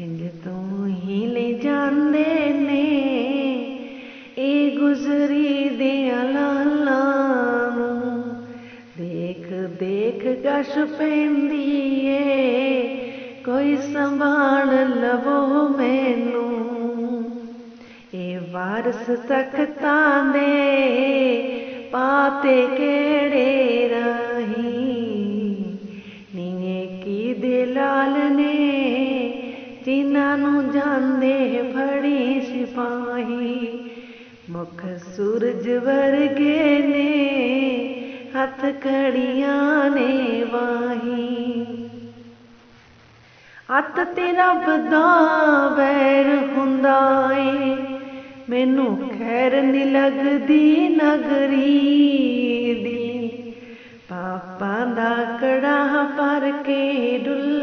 ਕਿੰਜ ਤੂੰ ਹੀ ਲੈ ਜਾਂਦੇ ਨੇ। ਇਹ ਗੁਜ਼ਰੀ ਦੇ ਲਾਲਾਂ ਨੂੰ ਦੇਖ ਦੇਖ ਗਸ਼ ਪੈਂਦੀ ਏ। ਕੋਈ ਸੰਭਾਲ ਲਵੋ ਮੈਨੂੰ। ਇਹ ਵਾਰਸ ਤਖਤਾਂ ਦੇ ਪਾਤੇ ਕਿਹੜੇ ਜਿਨ੍ਹਾਂ ਨੂੰ ਜਾਂਦੇ ਫੜੀ ਸਿਪਾਹੀ। ਮੁਖ ਸੂਰਜ ਵਰਗੇ ਨੇ, ਹੱਥ ਕੜੀਆਂ ਨੇ ਵਾਹੀ। ਅੱਤ ਤੇ ਰੱਬ ਦਾ ਵੈਰ ਹੁੰਦਾ ਏ। ਮੈਨੂੰ ਖੈਰ ਨੀ ਲੱਗਦੀ ਨਗਰੀ ਦੀ। ਪਾਪਾਂ ਦਾ ਕੜਾ ਪਰ ਕੇ ਡੁੱਲ